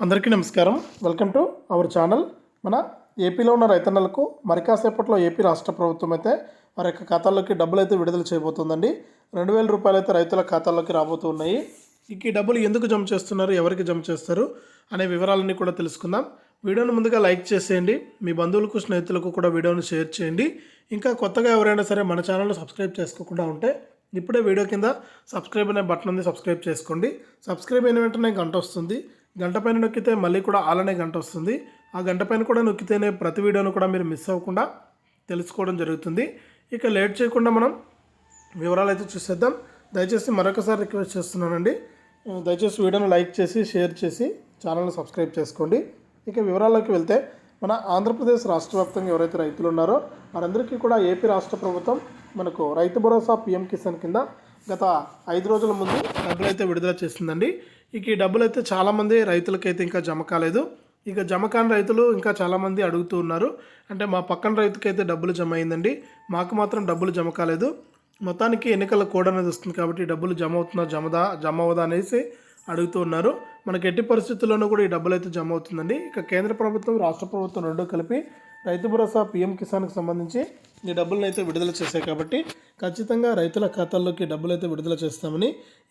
అందరికీ నమస్కారం. Welcome to our channel. మన ఏపీలో ఉన్న రైతన్నలకు మరి కాసేపట్లో ఏపీ రాష్ట్ర ప్రభుత్వం అయితే వారి యొక్క ఖాతాల్లోకి డబ్బులు అయితే విడుదల చేయబోతుందండి. రెండు వేల రూపాయలు అయితే రైతుల ఖాతాల్లోకి రాబోతూ ఉన్నాయి. ఈ డబ్బులు ఎందుకు జమ చేస్తున్నారు? ఎవరికి జమ చేస్తారు? అనే వివరాలన్నీ కూడా తెలుసుకుందాం. వీడియోను ముందుగా లైక్ చేసేయండి. మీ బంధువులకు స్నేహితులకు కూడా వీడియోను షేర్ చేయండి. ఇంకా కొత్తగా ఎవరైనా సరే మన ఛానల్ను సబ్స్క్రైబ్ చేసుకోకుండా ఉంటే ఇప్పుడే వీడియో కింద సబ్స్క్రైబ్ అనే బటన్ ఉంది సబ్స్క్రైబ్ చేసుకోండి. సబ్స్క్రైబ్ అయిన వెంటనే గంట వస్తుంది. గంట పైన నొక్కితే మళ్ళీ కూడా అలానే గంట వస్తుంది. ఆ గంట పైన కూడా నొక్కితేనే ప్రతి వీడియోను కూడా మీరు మిస్ అవ్వకుండా తెలుసుకోవడం జరుగుతుంది. ఇక లేట్ చేయకుండా మనం వివరాలు అయితే చూసేద్దాం. దయచేసి మరొకసారి రిక్వెస్ట్ చేస్తున్నానండి. దయచేసి వీడియోను లైక్ చేసి షేర్ చేసి ఛానల్ని సబ్స్క్రైబ్ చేసుకోండి. ఇక వివరాల్లోకి వెళ్తే మన ఆంధ్రప్రదేశ్ రాష్ట్ర వ్యాప్తంగా ఎవరైతే రైతులు ఉన్నారో వారందరికీ కూడా ఏపీ రాష్ట్ర ప్రభుత్వం మనకు రైతు భరోసా పిఎం కిసాన్ కింద గత ఐదు రోజుల ముందు డబ్బులు అయితే విడుదల చేసిందండి. ఇక ఈ డబ్బులు అయితే చాలామంది రైతులకైతే ఇంకా జమ కాలేదు. ఇక జమ కాని రైతులు ఇంకా చాలామంది అడుగుతూ ఉన్నారు. అంటే మా పక్కన రైతుకైతే డబ్బులు జమ అయిందండి. మాకు మాత్రం డబ్బులు జమ కాలేదు. మొత్తానికి ఎన్నికల కోడ్ అనేది వస్తుంది కాబట్టి డబ్బులు జమ అవుతుందా జమదా జమ అవుదా అనేసి అడుగుతూ ఉన్నారు. మనకి ఎట్టి పరిస్థితుల్లోనూ కూడా ఈ డబ్బులు అయితే జమ అవుతుందండి. ఇక కేంద్ర ప్రభుత్వం రాష్ట్ర ప్రభుత్వం రెండు కలిపి రైతు భరోసా పీఎం కిసాన్కి సంబంధించి ఈ డబ్బులను అయితే విడుదల చేశాయి కాబట్టి ఖచ్చితంగా రైతుల ఖాతాల్లోకి డబ్బులు అయితే విడుదల చేస్తామని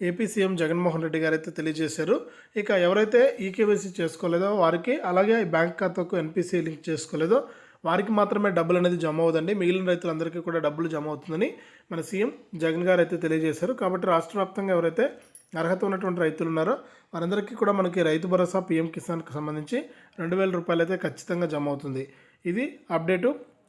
ఏపీ సీఎం జగన్మోహన్ రెడ్డి గారు అయితే తెలియజేశారు. ఇక ఎవరైతే ఈకేవైసీ చేసుకోలేదో వారికి అలాగే బ్యాంక్ ఖాతాకు ఎన్పిసి లింక్ చేసుకోలేదో వారికి మాత్రమే డబ్బులు అనేది జమ అవుదండి మిగిలిన రైతులందరికీ కూడా డబ్బులు జమ అవుతుందని మన సీఎం జగన్ గారు అయితే తెలియజేశారు. కాబట్టి రాష్ట్ర వ్యాప్తంగా ఎవరైతే అర్హత ఉన్నటువంటి రైతులు ఉన్నారో వారందరికీ కూడా మనకి రైతు భరోసా పీఎం కిసాన్కి సంబంధించి రెండు వేల రూపాయలు అయితే ఖచ్చితంగా జమ అవుతుంది. ఇది అప్డేటు.